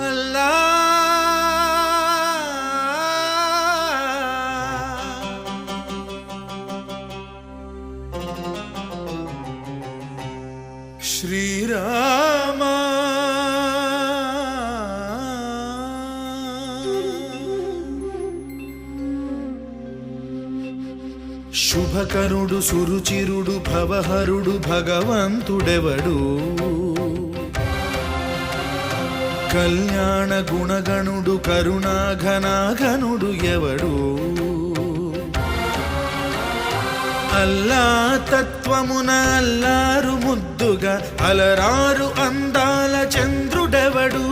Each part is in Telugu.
అల్లా శుభకరుడు సురుచిరుడు భవహరుడు భగవంతుడెవడు కళ్యాణ గుణగణుడు కరుణాఘనాఘనుడు ఎవడు? అల్లా తత్వమున అల్లారు ముద్దుగా అలరారు అందాల చంద్రుడెవడు?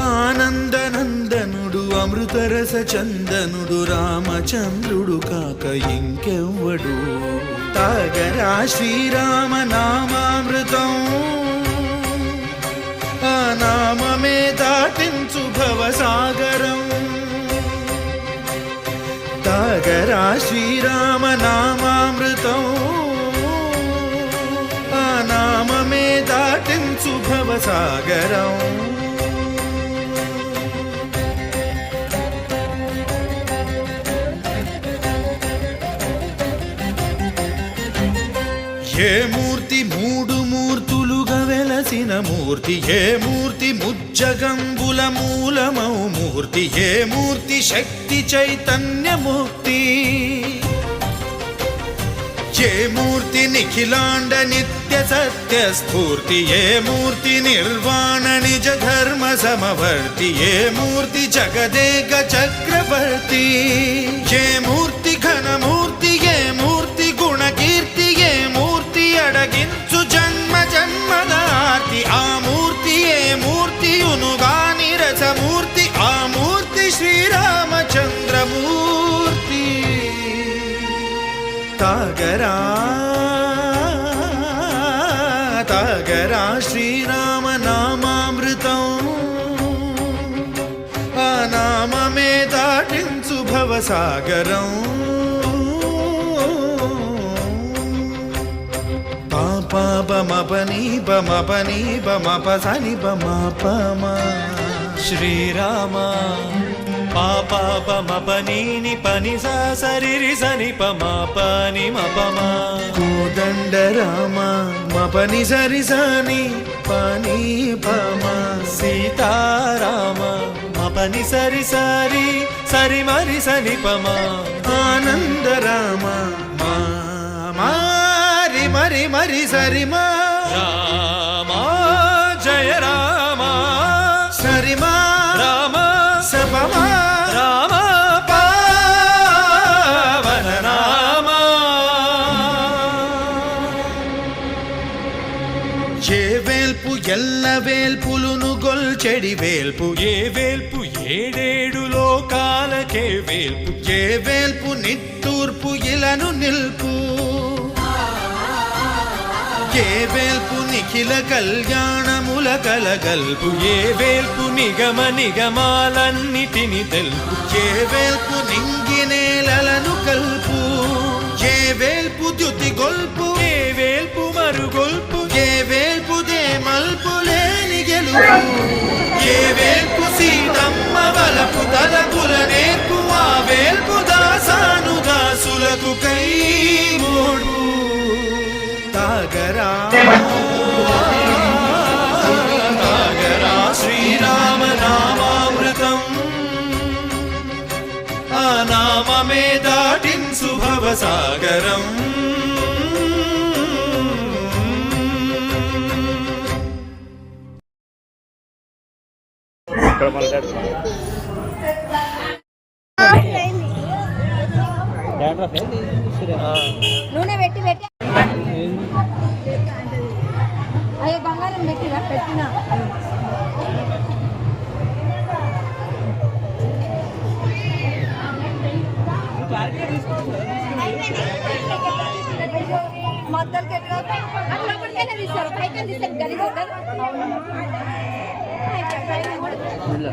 ఆనందనందనుడు అమృతరస చందనుడు రామచంద్రుడు కాక ఇంకెవ్వడు? తాగరా శ్రీరామ నామామృతం దాటించు భవసాగరం తాగరా శ్రీరామ నామామృతం ఆ నామమే దాటించు మూర్తి ఏ మూర్తి ముజ్జగంబుల మూలమౌ? మూర్తి ఏ మూర్తి శక్తి చైతన్యమూర్తి? ఏ మూర్తి నిఖిలాండ నిత్య సత్య స్ఫూర్తి? ఏ మూర్తి నిర్వాణ నిజ ధర్మ సమవర్తి? ఏ మూర్తి జగదేక చక్రవర్తి? ఏ మూర్తి ఘనమూర్తి? ఏ మూర్తి గుణకీర్తి? ఏ మూర్తి అడగించు జన్మ జన్మదా తగరా తాగరా శ్రీరామ నామామృతం. ఆ నామమే దాటించు భవసాగరం. పాపమపని బమపని బమప సని బమపమా శ్రీరామ పాపమపనీని పని సరి సని పని మపమా. కోదండ రామ మపని సరి సని పని పమా. సీతారామ మపని సరి సరి సరి మరి సని పమా ఆనంద రామ మారి మరి మరి సరి మా రామ జయ రామ. సరి మా రామ. సపమా. వేల్పులును గొల్చెడి వేల్పు. ఏ వేల్పు? ఏడేడు లోకాలకే వేల్పు. ఏ వేల్పు? నిట్టూర్పు ఇలను నిల్పు. ఏ వేల్పు? నిఖిల కళ్యాణముల కలగల్పు. ఏ వేల్పు? నిగమ నిగమాలన్నిటిని తెలుపు. ఏ వేల్పు? నింగినేలను కల్పు. ఏ వేల్పు? ద్యుతి గొల్పు లేని ఏ వేల్పు సీతమ్మ వలపు తలపుల నేర్పు ఆ వేల్పు దాసాను దాసులకు కై తాగరా. తాగరా శ్రీరామ నామామృతం. ఆ నామమే దాటింసు భవసాగరం నూనె పెట్టి పెట్టి అయ్యో బంగారం పెట్టినా పెట్టినా మొద్దలకి ఎట్లా అట్లా లోపలికైనా తీస్తారు పైకి తీస్తే గలీజ్ இல்லை.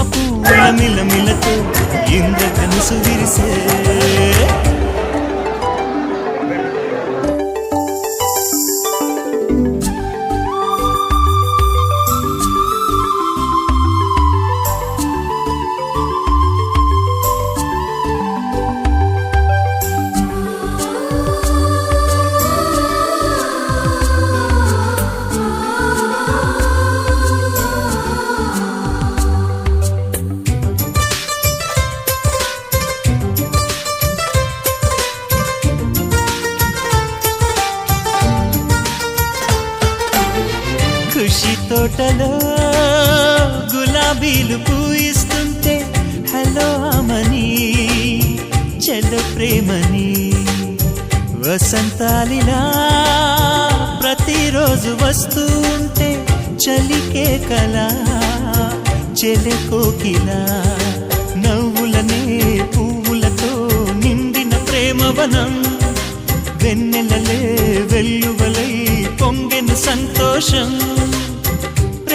కుంకుమ పువ్వుల మిలమిలతో ఇంద్రధనుసు విరిసే తోటలో గులాబీలు పూయిస్తుంటే హలో అమని చెల్ల ప్రేమని వసంతాలిలా ప్రతిరోజు వస్తూ ఉంటే చలికే కల చెలె కోకిలా నవ్వులనే పువ్వులతో నిండిన ప్రేమవనం వెన్నెలలే వెల్లువలై పొంగిన సంతోషం.